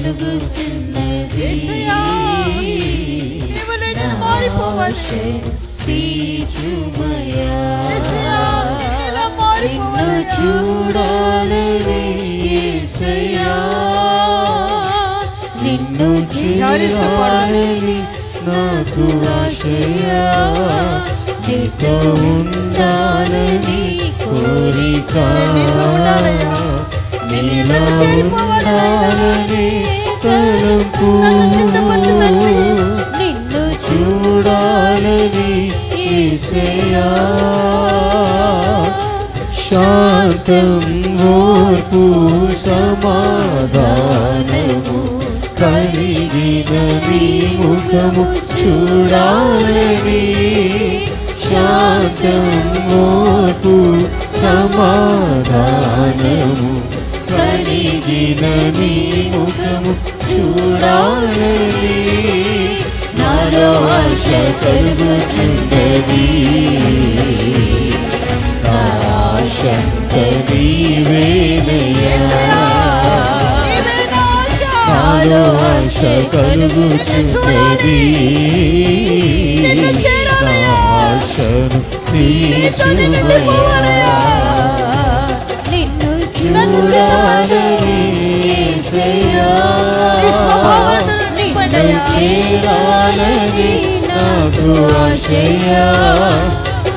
వెలుగుచున్నది నిన్ను చూడాలని నిన్ను చూడాలని నాకు ఆశయా నీతో ఉండాలని కోరిక నీలో చూడాలని తలుపు. నిన్ను చూడాలని శాంతం ఓర్పు సమాధానము. ముఖము చూడాలని. శాంతం ीजिनमि मुखमु चूडायि नारो हर्ष करुगुचन्दरी नाराशन्तरी वेदया नारो हर्ष करुगुचन्दरी नाशन नी चुवया చేరాలని నాకు ఆశయ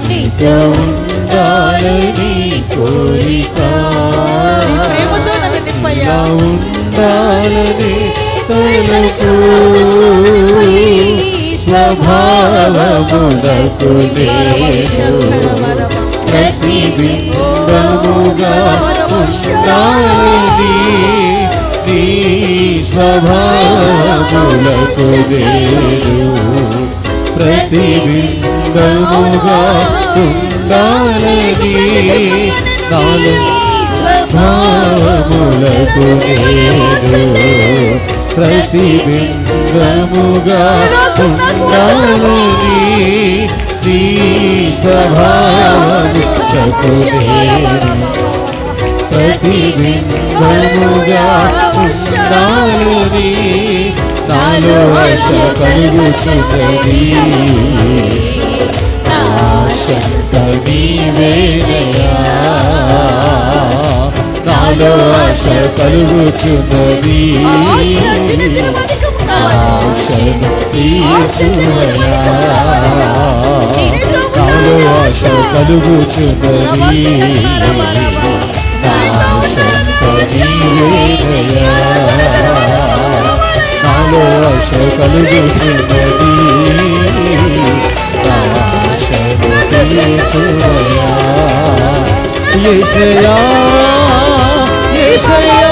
నిత ఉండాలని కోరిక ఉండాలని తనకు స్వభావములకు దేశు ప్రతిబింబముగా ఉండాలని సభాకులకు దేవుడు ప్రతిబింబముగా ఉండాలని కాలు స్వభావములకు నేడు ప్రతిబింబముగా ఉండాలని స్వభావములకు నేడు ప్రతిబింబముగా ఉండాలని నాలో ఆశ కలుగుచున్నది ఆశంత నీవేనయ్యా నాలో ఆశ కలుగుచున్నది ఆశను నాలో ఆశ కలుగుచున్నది నీవేనయ్యా నాలో ఆశ కలుగుచున్నది ఆశను తీర్చుమయ్యా ఏసయా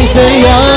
say,